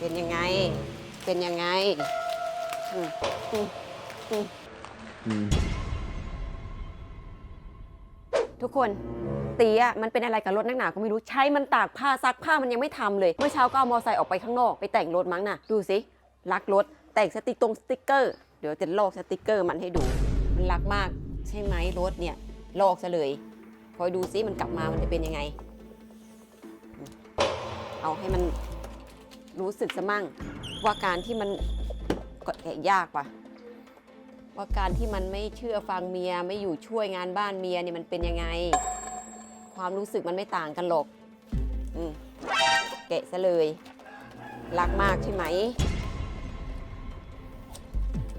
เป็นยังไง เป็นยังไงอืมอืมอืมอืมทุกคนตีอะมันเป็นอะไรกับรถนักหนาก็ไม่รู้ใช้มันตากผ้าซักผ้ามันยังไม่ทำเลย เมื่อเช้าก็เอามอไซค์ออกไปข้างนอกไปแต่งรถมั้งน่ะ ดูสิ รักรถ แต่งสติกตรงสติกเกอร์ เดี๋ยวจะลอกสติกเกอร์มันให้ดู มันรักมาก ใช่ไหมรถเนี่ยลอกซะเลย คอยดูซิมันกลับมามันจะเป็นยังไง เอาให้มัน รู้สึกซะมั่ง ว่าการที่มันก็แกะยากว่ะว่าการที่มันไม่เชื่อฟังเมียไม่อยู่ช่วยงานบ้านเมียเนี่ยมันเป็นยังไง ความรู้สึกมันไม่ต่างกันหรอกอืมแกะซะเลย รักมากใช่ไหม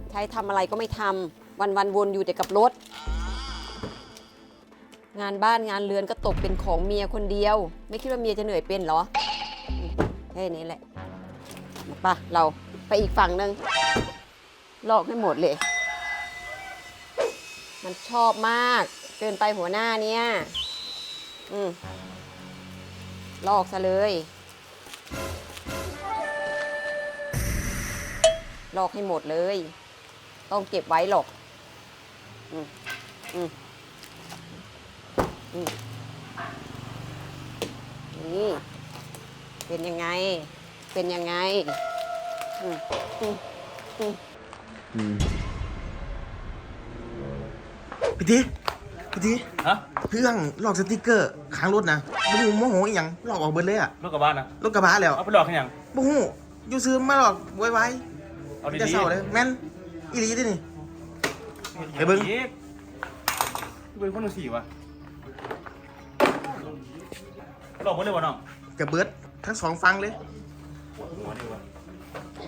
ใช้ทำอะไรก็ไม่ทำวันวันวนอยู่แต่กับรถ งานบ้านงานเรือนก็ตกเป็นของเมียคนเดียว ไม่คิดว่าเมียจะเหนื่อยเป็นเหรอแค่นี้แหละ ปะเราไปอีกฝั่งหนึ่งลอกให้หมดเลย มันชอบมาก เกินไปหัวหน้าเนี่ย อืมลอกซะเลย ลอกให้หมดเลย ต้องเก็บไว้หรอก อืมอืมอืมนี่ เป็นยังไง เป็นยังไงอืมอืมอืมอืมพี่ทีพี่ทีฮะเรื่องลอกสติกเกอร์ค้างรถนะบ่ฮู้โมโหอีหยังลอกออกเบิดเลยอะรถกระบะนะรถกระบะแล้วเอาไปหลอกให้ยังบ่ฮู้อยู่ซื้อมาหลอกไว้ไว้เอาดีจะๆเศร้าเลยแม่นอีหลีเดินี่ ไปเบิ่งอีกเบิ่งคนหนึ่งสี่วะหลอกหมดเลยวะน้องจะเบิดทั้งสองฟังเลย หัวเดียววะ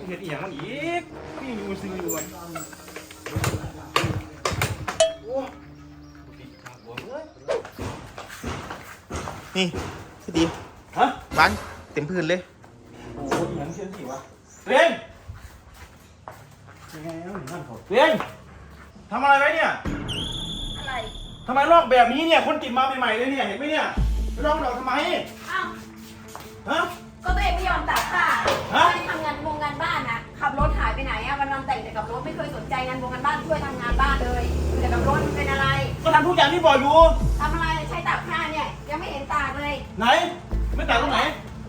เห็นอีหยังมันอีกนี่อยู่ซื้ออยู่วะโอ้ปิดทางหัวเว้ยนี่พี่ทีฮะวางเต็มพื้นเลยโอ้ยอีหยังเชื่อสี่วะเรียนยังไงเอาหนึ่งนั่นเขาเรียนทำอะไรไว้เนี่ยอะไรทำไมลอกแบบนี้เนี่ยคนติดมาใหม่ๆเลยเนี่ยเห็นไหมเนี่ยไปลอกดอกทำไม สนใจงานวงงานบ้านช่วยทำงานบ้านเลยอยู่แต่กับรถมันเป็นอะไรก็ทำทุกอย่างที่บอกอยู่ ทำอะไรใช้ตากผ้าเนี่ยยังไม่เห็นตากเลยไหน ไม่ต่างตรงไหน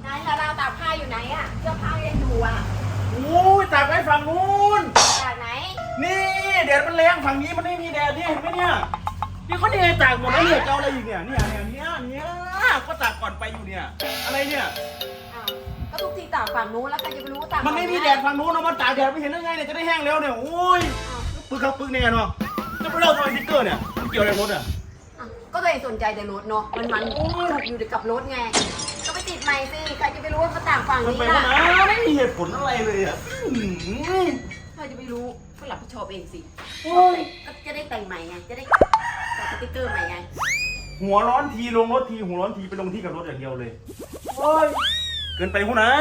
ไหนละราวตากผ้าอยู่ไหนอะเสื้อผ้ายังอยู่อะโอ้ยตากไว้ฝั่งนู้น ตากไหนนี่แดดมันแรงฝั่งนี้มันไม่มีแดดนี่เห็นไหมเนี่ยนี่เขาเนี่ยตากหมดแล้วเนี่ยจะเอาอะไรอีกเนี่ยเนี่ยเนี่ยเนี่ยเนี่ยก็ตากก่อนไปอยู่เนี่ย อะไรเนี่ยอ้าว ก็ทุกทีตากฝั่งนู้นแล้วใครจะไปรู้ว่าตากมันไม่มีแดดฝั่งนู้นเอามาตากแดดไม่เห็นได้ไงเนี่ยจะได้แห้งเร็วเนี่ยโอ้ยอ้าวปึกครับปึกแน่เนาะจะไปเล่าทำไมสติ๊กเกอร์เนี่ยมันเกี่ยวอะไรรถอะอ้าวก็ตัวเองสนใจแต่รถเนาะมันมันถูกอยู่แต่กับรถไงก็ไปติดใหม่สิใครจะไปรู้ว่าเขาตากฝั่งมันนี้ไปล่ะว่านะไม่มีเหตุผลอะไรเลยอะอื้อหือใครจะไปรู้ก็รับผิดชอบเองสิโอ้ยก็จะได้แต่งใหม่ไงจะได้ต่อสติ๊กเกอร์ใหม่ไงหัวร้อนทีลงรถทีหัวร้อนทีไปลงที่กับรถอย่างเดียวเลยโอ้ย เกินไปหัวนะ